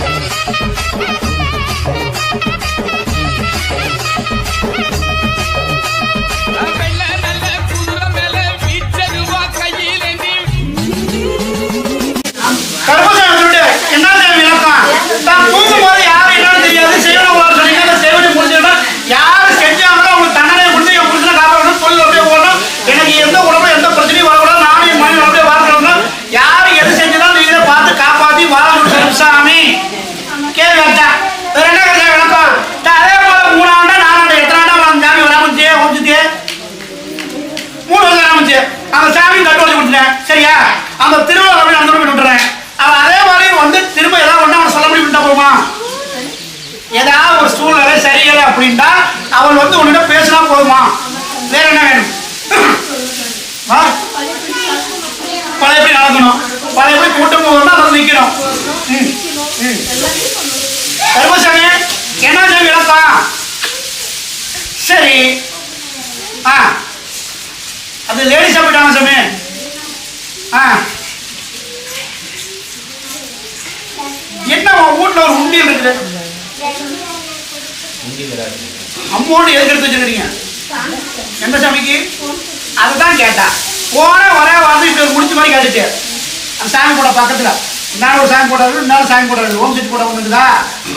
Thank you. சரியா? அந்த திருவிழா அப்படி நடந்து போய் விட்டுறேன் அவன் அதே மாதிரி வந்து திரும்ப ஏதாவது ஒன்று அவன் சொல்ல முடியும் போமா ஏதாவது ஒரு சூழ்நிலை சரியில்லை அப்படின்ட்டா அவள் வந்து உன்னிட்ட பேசினா போதுமா? வேற என்ன வேணும்? வா. பழையபடி நடக்கணும். பழையபடி கூட்டம் போகணும்னா அதை நிற்கணும் ம் கருமசாமி என்ன சாமி இழப்பா சரி. ஆ. அது லேடிஸ் சாப்பிட்டாங்க சாமி. என்ன உன் ஒரு உண்டியல் இருக்குது? அம்மோடு எதுக்கு எடுத்து வச்சிருக்கீங்க எந்த சாமிக்கு? அதுதான் கேட்டா போன ஒரே வந்து இப்படி ஒரு முடிச்ச மாதிரி கேட்டுட்டு. அந்த சாமி போட பக்கத்துல. இன்னொரு ஒரு சாமி போட இன்னொரு சாமி போட ஓம் சக்தி போட ஒன்று இருக்குதா?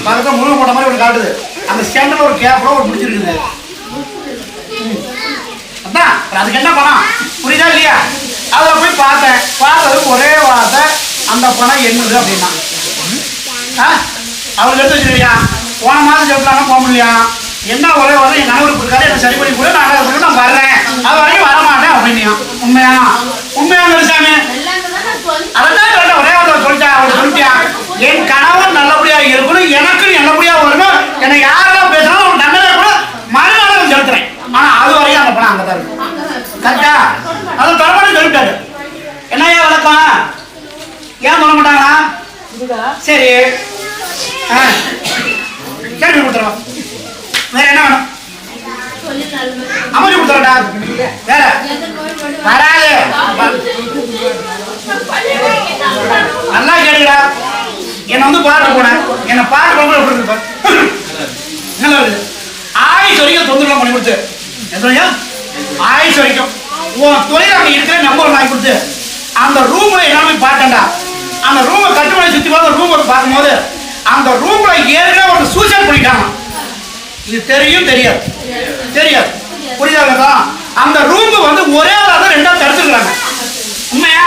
பக்கத்துல முருகன் போட்ட மாதிரி ஒரு காட்டுது. அந்த சென்டர்ல ஒரு கேப்ல ஒரு முடிச்சிருக்குது அதான் அதுக்கு என்ன பணம்? புரியுதா இல்லையா? அதை போய் பார்த்தேன். பார்த்ததுக்கு ஒரே வார்த்தை அந்த பணம் என்னது அப்படின்னா. ஆ? எடுத்து வச்சிருக்கியா? போன மாதம் சொல்லிட்டாங்க போக முடியலையா? என்ன ஒரே வார்த்தை என் கணவருக்கு கொடுக்காது என்ன சரி பண்ணி கூட நான் சொல்லி நான் வர்றேன். அது வரைக்கும் வரமாட்டேன் அப்படின்னா உண்மையா? உண்மையான சாமி? அதான் சொல்லிட்டேன் ஒரே வார்த்தை சொல்லிட்டேன் அவர் சொல்லிட்டியா என் கணவன் நல்லபடியாக இருக்கணும் எனக்கும் நல்லபடியாக வரணும் என்னை யார் பேசுறாலும் ஒரு தண்டனை கூட மறுநாள் செலுத்துறேன் ஆனா அது வரையும் அந்த பணம் அங்கதான் இருக்கு கரெக்டா அது தொடர்பாடு சொல்லிட்டாரு என்னய்யா விளக்கம் ஏன் சொல்ல மாட்டாங்களா சரி. ஆ. கேள்வி கொடுத்துறோம் வேற என்ன வேணும்? அமைச்சு கொடுத்துறடா வேற. வராது. நல்லா கேளுடா. என்னை வந்து பாட்டு போனேன் என்னை பாட்டு ரொம்ப எப்படி இருக்கு பாரு. நல்லா இருக்குது ஆயுஷ் வரைக்கும் தொந்தரவு பண்ணி கொடுத்து. எத்தனையா ஆயுஷ் வரைக்கும். உன் தொழில் அங்கே இருக்கிற நம்பர் வாங்கி கொடுத்து. அந்த ரூம்ல எல்லாமே பார்த்தேன்டா அந்த ரூமை கட்டுமனை சுத்தி பார்த்து ரூம் ஒரு பார்க்கும்போது அந்த ரூம்ல ஏற்கனவே ஒரு சூசைட் பண்ணிட்டாங்க. இது தெரியும் தெரியாது. தெரியாது. புரியுதா அந்த ரூம் வந்து ஒரே ஆளாக தான் ரெண்டா தடுத்துக்கிறாங்க உண்மையா?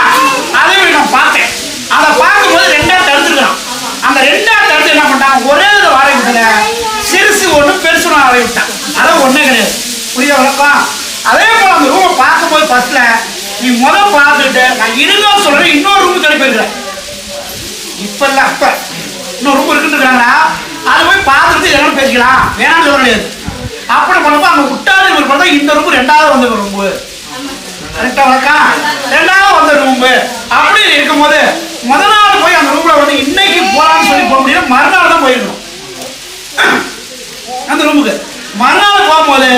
அதே மாதிரி நான் பார்த்தேன். அதை பார்க்கும்போது ரெண்டா தடுத்துருக்கான் அந்த ரெண்டா தடுத்து என்ன பண்ணிட்டான்? ஒரே இதை வாடகை சிறுசு ஒன்று பெருசு ஒன்று வாடகை விட்டான். அதான் ஒன்றே கிடையாது. புரியுதா விளக்கம் அதே போல் அந்த ரூமை பார்க்கும்போது ஃபஸ்ட்டில் நீ முத பார்த்துட்டு நான் இருந்தாலும் சொல்கிறேன் இன்னொரு ரூம் தேடி இப்ப இல்ல அப்ப. இன்னொரு ரூம் இருக்குன்றாங்களா அது போய் பார்த்துட்டு எல்லாம் பேசிக்கலாம். வேணாம்னு சொல்ல முடியாது. அப்படி பண்ணப்போ அங்கே விட்டாது இவர் பார்த்தா இந்த ரூம் ரெண்டாவது வந்த ரூம்பு கரெக்டா வணக்கம். ரெண்டாவது வந்த ரூம் அப்படி இருக்கும்போது முத நாள் போய் அந்த ரூம்ல வந்து இன்னைக்கு போகலான்னு சொல்லி போக முடியாது மறுநாள் தான் போயிருக்கணும் அந்த ரூமுக்கு மறுநாள் போகும்போது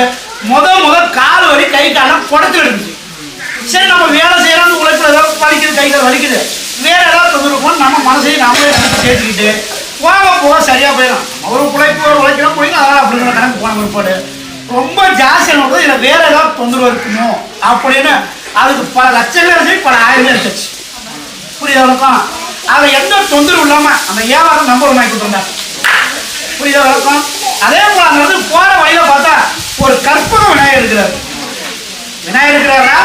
முத முத கால் வலி கை காலம் புடச்சு இருந்துச்சு. சரி நம்ம வேலை செய்யறோம் உழைப்பு ஏதாவது வலிக்குது கை கால் வலிக்குது. வேற ஏதாவது தொந்தரவு நம்ம மனசையும் நாமளே நினைச்சு சேர்த்துக்கிட்டு போக போக சரியா போயிடும். ஒரு உழைப்பு ஒரு உழைக்கிறோம் போய் அதனால அப்படிங்கிற கணக்கு போன பிற்பாடு ரொம்ப ஜாஸ்தியான போது இதில் வேற ஏதாவது தொந்தரவு இருக்குமோ அப்படின்னு அதுக்கு பல லட்சங்கள் சரி பல ஆயிரம் இருந்துச்சு புரியுதா வழக்கம் அதில் எந்த தொந்தரவு இல்லாமல் அந்த வியாபாரம் நம்பர் வாங்கி கொடுத்துருந்தாங்க. புரியுதா வழக்கம் அதே போல அங்க வந்து போற வழியில பார்த்தா ஒரு கற்பக விநாயகர் இருக்கிறார். விநாயகர் இருக்கிறாரா?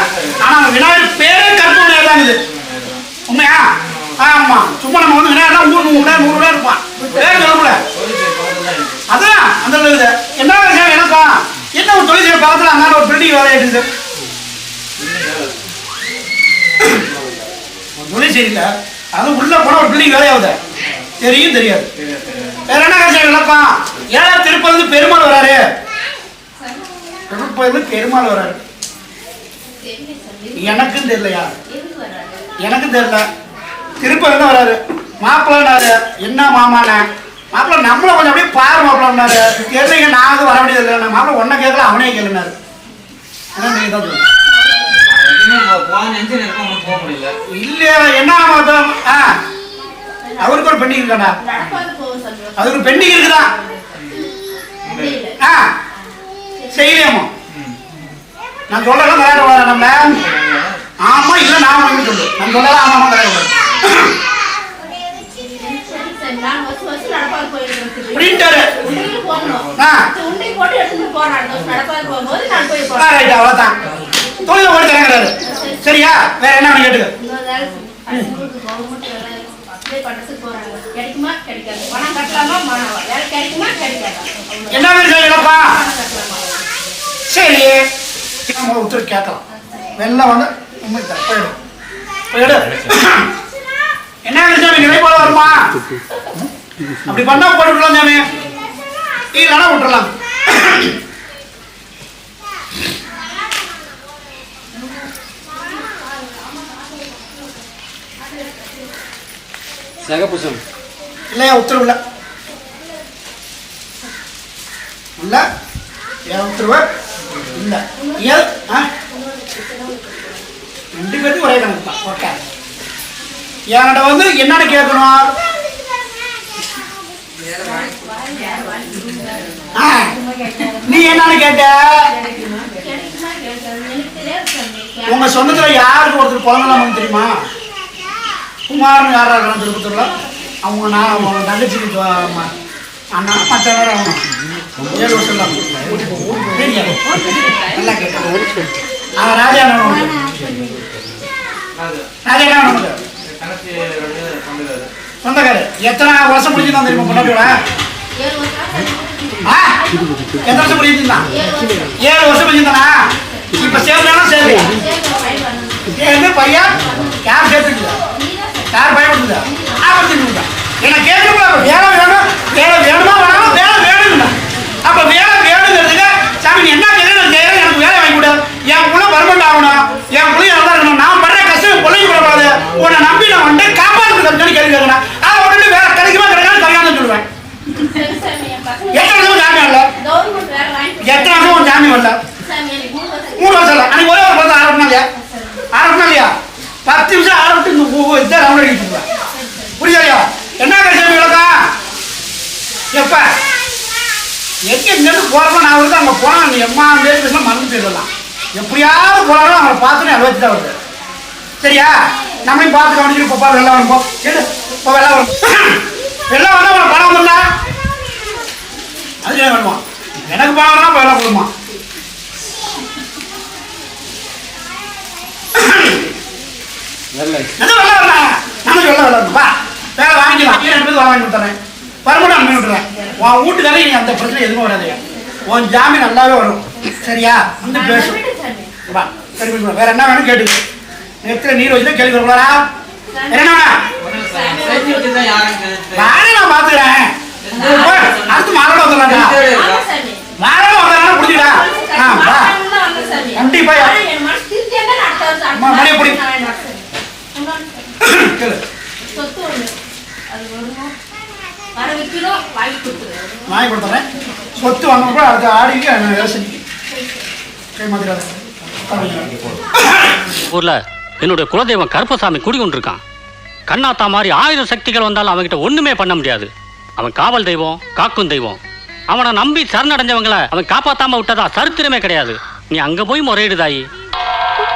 தொழில் சரியில்லை அது உள்ள போனால் ஒரு பில்டிங் வேலையாகுது தெரியும் தெரியாது. வேற என்ன கட்சி விளக்கம் ஏழா திருப்பதி வந்து பெருமாள் வராரு? திருப்பதி பெருமாள் வராரு. எனக்கும் தெரியலையா? எனக்கும் தெரியல. திருப்பதி தான் வராரு. மாப்பிள்ளாரு என்ன மாமாண்ணே மாப்பிள்ள நம்மளை கொஞ்சம் அப்படியே பாரு மாப்பிள்ளாரு தெரியலைங்க நாங்கள் வர வேண்டியது இல்லை மாப்பிள்ள ஒன்றை கேட்கல அவனே கேளுனாரு அதான் நீங்க தான் சொல்லுங்க. போன என்ஜின் இருக்கும் போக முடியல. இல்லையா என்ன மாத்தம் ஆ. அவருக்கு ஒரு பெண்டிங் இருக்காடா. நடப்பாது ஒரு பெண்டிங் இருக்குதான் முடியல ஆ. செய்யலையாமோ? நான் சொல்லலாம் விளையாட கூடாது நம்ம ஆமா இல்ல நான் உனக்கு சொல்லு. நான் சொல்லலாம் ஆமா விளையாட பிரிண்டர். ஆ. போட்டு எடுத்துட்டு போறான். நடப்பாக போகும்போது நான் போய் போறேன் ரைட் அவ்வளோதான் தொழிலை ஓடி தரங்கிறாரு சரியா? வேற என்ன கேட்டுக்க. என்ன கட்டலாமா? சரி. நம்ம உத்தரவு கேட்கலாம். வெள்ளம் வந்து உண்மை தர. போயிடு போயிடு என்ன சாமி? வருமா? அப்படி பண்ணா போட்டு விடலாம் சாமி. இல்லைன்னா விட்டுறலாம் சகபுஷம் இல்லையா உத்தரவு இல்லை இல்ல என் உத்தரவு இல்லை ஏன் ஆ ரெண்டு பேருக்கும் ஒரே கணக்கு தான் ஓகே என்கிட்ட வந்து என்னன்னு கேட்கணும் ஆ, நீ என்னன்னு கேட்ட உங்க சொந்தத்துல யாருக்கு ஒருத்தர் குழந்தை தெரியுமா சுமார்னு யாரா இருக்கலாம் திருப்பத்தூர்ல அவங்க நான் அவங்க தங்கச்சிக்கு அண்ணா மற்ற நேரம் அவங்க. ஏழு வருஷம் தான். நல்லா கேட்க அவன் ராஜா அண்ணன் ராஜா அண்ணன் சொந்தக்காரு. எத்தனை வருஷம் முடிஞ்சுதான் தெரியுமா பொண்ணோட ஏழு வருஷம் எத்தனை வருஷம் ஏழு வருஷம் பிடிச்சிருந்தானா இப்போ முடிஞ்சுதானா இப்ப சேர்ந்து பையன்? யார் சேர்த்து யார் பயப்படுத்துதா ஆபத்து என்ன கேட்கல வேலை வேணும் வேலை வேணுமா வேணாம் வேலை வேணும்னா அப்ப வேலை வேணுங்கிறதுக்கு சாமி நீ என்ன கேட்கறது செய்யறது எனக்கு வேலை வாங்கி கொடு என் புள்ள பர்மனண்ட் ஆகணும் என் புள்ள நல்லா இருக்கணும் நான் படுற கஷ்டம் என் பிள்ளைக்கு படக்கூடாது உன்னை நம்பி நான் வந்து காப்பாற்று தம்பி கேள்வி கேட்கணும் அதை விட்டுட்டு வேலை கிடைக்குமா கிடைக்காது கல்யாணம் சொல்லுவேன் சரி சாமி என் பசங்க எத்தனை வருஷம் ஜாமீன் இல்லை கவர்மெண்ட் வேலை வாங்கி எத்தனை வருஷம் உன் ஜாமீன் வரல சாமி எனக்கு மூணு வருஷம் மூணு வருஷம் இல்லை அன்னைக்கு ஒரே ஒரு பத்து ஆரம்பினா இல்லையா ஆரம்பினா இல்லையா பத்து நிமிஷம் ஆரம்பிட்டு இந்த ஊ- இதான் ரவுண்ட் அடிக்கிட்டு இருக்கேன் புரியலையா என்ன கஷ்டம் விளக்கம் எப்ப எங்கே இங்கேருந்து போறப்ப நான் வந்து அங்கே போனா நீ எம்மா பேசுலாம் மறந்து போயிடலாம். எப்படியாவது போனாலும் அவனை பார்த்துட்டு அதை வச்சு தான் வருது சரியா? நம்மளையும் பார்த்து கவனிச்சுட்டு போப்பா வெள்ளம் வரும் போ. இப்போ வெள்ளம் வரும் வெள்ளம் வந்தால் அவனை பணம் வந்துடா அது ஏன் வேணுமா? எனக்கு பணம் வரலாம் வெள்ளம் கொடுமா வரல அது வெள்ள வரல நம்ம வெள்ள வரல வா வேலை வாங்கிக்கலாம் நீ ரெண்டு பேரும் வாங்கி கொடுத்துறேன் பரமட்டம் அனுப்பி விட்டுறேன் வீட்டுக்காரே நீ அந்த பிரச்சனை எதுவும் வராது. உன் ஜாமீன் நல்லாவே வரும். சரியா? வந்து பேசும் சாமி. வா சரி வேற என்ன வேணும் கேட்டு நேரத்தில் நீர் வச்சு கேள்வி வரக்கூடாதா வேற என்ன யாருக்கு நானே பார்த்துக்கிறேன் அடுத்து மாறோட வந்துடலாம்டா. மாறோட வந்துடலாம் ஆ வா கண்டிப்பா. அம்மா, மணியை பிடி. கேளு சொத்து ஒண்ணு அது வருமோ வர வைக்கணும் வாங்கி கொடுத்துருவேன் வாங்கி கொடுத்துறேன். சொத்து வாங்க கூட அடுத்த ஆடிக்கு நான் யோசனைக்கு கை மாத்திராத. ஊர்ல என்னுடைய குலதெய்வம் கருப்பசாமி குடிகொண்டிருக்கான். கண்ணாத்தா மாதிரி ஆயிரம் சக்திகள் வந்தாலும் அவன்கிட்ட ஒன்றுமே பண்ண முடியாது. அவன் காவல் தெய்வம் காக்கும் தெய்வம். அவனை நம்பி சரணடைஞ்சவங்களை அவன் காப்பாற்றாமல் விட்டதா சரித்திரமே கிடையாது. நீ அங்கே போய் முறையிடுதாயி